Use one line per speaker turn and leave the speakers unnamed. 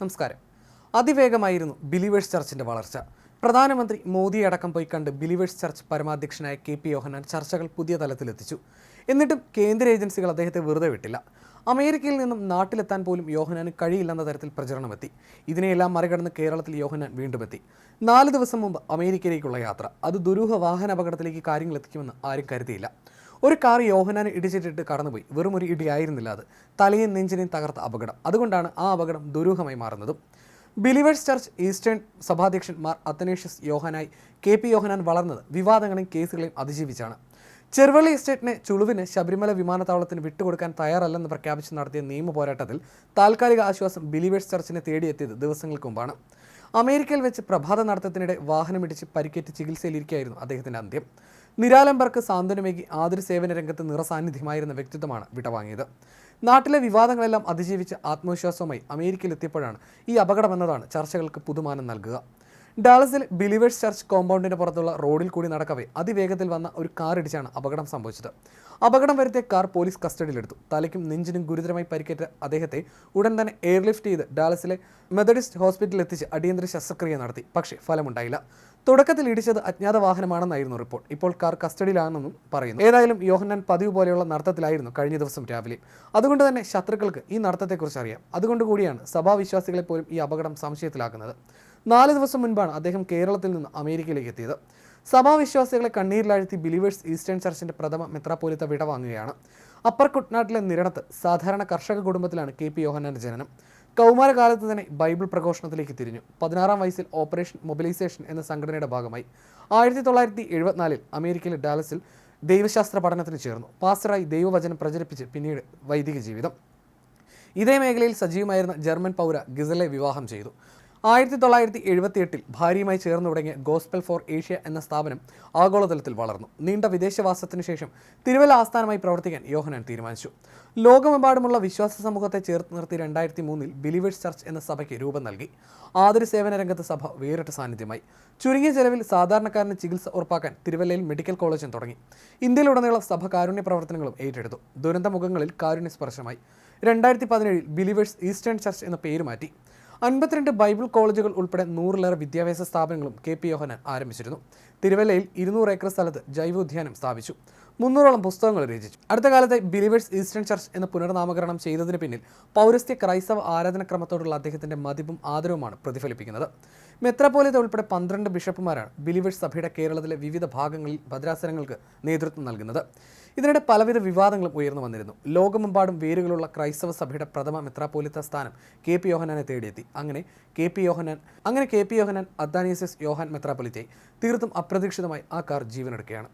നമസ്കാരം. അതിവേഗമായിരുന്നു ബിലീവേഴ്സ് ചർച്ചിന്റെ വളർച്ച. പ്രധാനമന്ത്രി മോദിയെ അടക്കം പോയി കണ്ട് ബിലീവേഴ്സ് ചർച്ച് പരമാധ്യക്ഷനായ കെ പി യോഹനാൻ ചർച്ചകൾ പുതിയ തലത്തിലെത്തിച്ചു. എന്നിട്ടും കേന്ദ്ര ഏജൻസികൾ അദ്ദേഹത്തെ വെറുതെ വിട്ടില്ല. അമേരിക്കയിൽ നിന്നും നാട്ടിലെത്താൻ പോലും യോഹനാന് കഴിയില്ലെന്ന തരത്തിൽ പ്രചരണമെത്തി. ഇതിനെയെല്ലാം മറികടന്ന് കേരളത്തിൽ യോഹനാൻ വീണ്ടും എത്തി. നാല് ദിവസം മുമ്പ് അമേരിക്കയിലേക്കുള്ള യാത്ര. അത് ദുരൂഹ വാഹന അപകടത്തിലേക്ക് കാര്യങ്ങൾ എത്തിക്കുമെന്ന് ആരും കരുതിയില്ല. ഒരു കാർ യോഹനാൻ ഇടിച്ചിട്ടിട്ട് കടന്നുപോയി. വെറും ഒരു ഇടിയായിരുന്നില്ല അത്. തലയും നെഞ്ചിനെയും തകർത്ത അപകടം. അതുകൊണ്ടാണ് ആ അപകടം ദുരൂഹമായി മാറുന്നതും. ബിലീവേഴ്സ് ചർച്ച് ഈസ്റ്റേൺ സഭാധ്യക്ഷൻ മാർ അത്തനേഷ്യസ് യോഹനായി കെ പി യോഹനാൻ വളർന്നത് വിവാദങ്ങളെയും കേസുകളെയും അതിജീവിച്ചാണ്. ചെറുവള്ളി എസ്റ്റേറ്റിനെ ചുളുവിന് ശബരിമല വിമാനത്താവളത്തിന് വിട്ടുകൊടുക്കാൻ തയ്യാറല്ലെന്ന് പ്രഖ്യാപിച്ച് നടത്തിയ നിയമ പോരാട്ടത്തിൽ താൽക്കാലിക ആശ്വാസം ബിലീവേഴ്സ് ചർച്ചിനെ തേടിയെത്തിയത് ദിവസങ്ങൾക്ക് മുമ്പാണ്. അമേരിക്കയിൽ വെച്ച് പ്രഭാത നടത്തത്തിനിടെ വാഹനമിടിച്ച് പരിക്കേറ്റ് ചികിത്സയിലിരിക്കുകയായിരുന്നു അദ്ദേഹത്തിന്റെ അന്ത്യം. നിരാലംബർക്ക് സാന്ത്വനമേകി ആതുര സേവന രംഗത്ത് നിറസാന്നിധ്യമായിരുന്ന വ്യക്തിത്വമാണ് വിടവാങ്ങിയത്. നാട്ടിലെ വിവാദങ്ങളെല്ലാം അതിജീവിച്ച് ആത്മവിശ്വാസവുമായി അമേരിക്കയിൽ എത്തിയപ്പോഴാണ് ഈ അപകടമെന്നതാണ് ചർച്ചകൾക്ക് പുതുമാനം നൽകുക. ഡാളസിൽ ബിലീവേഴ്സ് ചർച്ച് കോമ്പൗണ്ടിന് പുറത്തുള്ള റോഡിൽ കൂടി നടക്കവേ അതിവേഗത്തിൽ വന്ന ഒരു കാർ ഇടിച്ചാണ് അപകടം സംഭവിച്ചത്. അപകടം വരുത്തിയ കാർ പോലീസ് കസ്റ്റഡിയിലെടുത്തു. തലയ്ക്കും നെഞ്ചിനും ഗുരുതരമായി പരിക്കേറ്റ അദ്ദേഹത്തെ ഉടൻ തന്നെ എയർലിഫ്റ്റ് ചെയ്ത് ഡാളസിലെ മെത്തഡിസ്റ്റ് ഹോസ്പിറ്റലിൽ എത്തിച്ച് അടിയന്തര ശസ്ത്രക്രിയ നടത്തി. പക്ഷേ ഫലമുണ്ടായില്ല. തുടക്കത്തിൽ ഇടിച്ചത് അജ്ഞാത വാഹനമാണെന്നായിരുന്നു റിപ്പോർട്ട്. ഇപ്പോൾ കാർ കസ്റ്റഡിയിലാണെന്നും പറയുന്നു. ഏതായാലും യോഹന്നാൻ പതിവ് പോലെയുള്ള നടത്തത്തിലായിരുന്നു കഴിഞ്ഞ ദിവസം രാവിലെ. അതുകൊണ്ട് തന്നെ ശത്രുക്കൾക്ക് ഈ നടത്തത്തെക്കുറിച്ച് അറിയാം. അതുകൊണ്ട് കൂടിയാണ് സഭാവിശ്വാസികളെ പോലും ഈ അപകടം സംശയത്തിലാക്കുന്നത്. നാല് ദിവസം മുൻപാണ് അദ്ദേഹം കേരളത്തിൽ നിന്ന് അമേരിക്കയിലേക്ക് എത്തിയത്. സഭാവിശ്വാസികളെ കണ്ണീരിലാഴ്ത്തി ബിലീവേഴ്സ് ഈസ്റ്റേൺ ചർച്ചിന്റെ പ്രഥമ മെത്രാപ്പോലിത്ത വിട വാങ്ങുകയാണ്. അപ്പർ കുട്ടനാട്ടിലെ നിരണത്ത് സാധാരണ കർഷക കുടുംബത്തിലാണ് കെ പി യോഹന്നാന്റെ ജനനം. കൗമാരകാലത്ത് തന്നെ ബൈബിൾ പ്രഘോഷണത്തിലേക്ക് തിരിഞ്ഞു. പതിനാറാം വയസ്സിൽ ഓപ്പറേഷൻ മൊബിലൈസേഷൻ എന്ന സംഘടനയുടെ ഭാഗമായി. ആയിരത്തി തൊള്ളായിരത്തി എഴുപത്തിനാലിൽ അമേരിക്കയിലെ ഡാലസിൽ ദൈവശാസ്ത്ര പഠനത്തിന് ചേർന്നു. പാസ്റ്ററായി ദൈവവചനം പ്രചരിപ്പിച്ച് പിന്നീട് വൈദിക ജീവിതം. ഇതേ മേഖലയിൽ സജീവമായിരുന്ന ജർമ്മൻ പൗര ഗിസലെ വിവാഹം ചെയ്തു. ആയിരത്തി തൊള്ളായിരത്തി എഴുപത്തി എട്ടിൽ ഭാര്യയുമായി ചേർന്ന് തുടങ്ങിയ ഗോസ്പെൽ ഫോർ ഏഷ്യ എന്ന സ്ഥാപനം ആഗോളതലത്തിൽ വളർന്നു. നീണ്ട വിദേശവാസത്തിനു ശേഷം തിരുവല്ല ആസ്ഥാനമായി പ്രവർത്തിക്കാൻ യോഹനാൻ തീരുമാനിച്ചു. ലോകമെമ്പാടുമുള്ള വിശ്വാസ സമൂഹത്തെ ചേർത്ത് നിർത്തി രണ്ടായിരത്തി മൂന്നിൽ ബിലീവേഴ്സ് ചർച്ച് എന്ന സഭയ്ക്ക് രൂപം നൽകി. ആതുര സേവന രംഗത്ത് സഭ വേറിട്ട സാന്നിധ്യമായി. ചുരുങ്ങിയ ചെലവിൽ സാധാരണക്കാരന് ചികിത്സ ഉറപ്പാക്കാൻ തിരുവല്ലയിൽ മെഡിക്കൽ കോളേജും തുടങ്ങി. ഇന്ത്യയിലുടനീളം സഭ കാരുണ്യ പ്രവർത്തനങ്ങളും ഏറ്റെടുത്തു. ദുരന്തമുഖങ്ങളിൽ കാരുണ്യ സ്പർശമായി രണ്ടായിരത്തി പതിനേഴിൽ ബിലീവേഴ്സ് ഈസ്റ്റേൺ ചർച്ച് എന്ന പേര് മാറ്റി. അൻപത്തിരണ്ട് ബൈബിൾ കോളേജുകൾ ഉൾപ്പെടെ നൂറിലേറെ വിദ്യാഭ്യാസ സ്ഥാപനങ്ങളും കെ പി യോഹനാൻ ആരംഭിച്ചിരുന്നു. തിരുവല്ലയിൽ ഇരുന്നൂറ് ഏക്കർ സ്ഥലത്ത് ജൈവോദ്യാനം സ്ഥാപിച്ചു. മുന്നൂറോളം പുസ്തകങ്ങൾ രചിച്ചു. അടുത്ത കാലത്തെ ബിലീവേഴ്സ് ഈസ്റ്റേൺ ചർച്ച് എന്ന പുനർനാമകരണം ചെയ്തതിന് പിന്നിൽ പൗരസ്ത്യ ക്രൈസ്തവ ആരാധനക്രമത്തോടുള്ള അദ്ദേഹത്തിന്റെ മതിപ്പും ആദരവുമാണ് പ്രതിഫലിപ്പിക്കുന്നത്. മെത്രാപോലിത ഉൾപ്പെടെ പന്ത്രണ്ട് ബിഷപ്പുമാരാണ് ബിലീവേഴ്സ് സഭയുടെ കേരളത്തിലെ വിവിധ ഭാഗങ്ങളിൽ ഭദ്രാസനങ്ങൾക്ക് നേതൃത്വം നൽകുന്നത്. ഇതിനിടെ പലവിധ വിവാദങ്ങളും ഉയർന്നു വന്നിരുന്നു. ലോകമെമ്പാടും വേരുകളുള്ള ക്രൈസ്തവ സഭയുടെ പ്രഥമ മെത്രാപോലിത്ത സ്ഥാനം കെ പി യോഹനാനെ തേടിയെത്തി. അങ്ങനെ കെ പി യോഹനാൻ അങ്ങനെ K P Yohannan Athanasius Yohan മെത്രാപ്പൊലിത്തയെ തീർത്തും അപ്രതീക്ഷിതമായി ആ കാർ ജീവനെടുക്കുകയാണ്.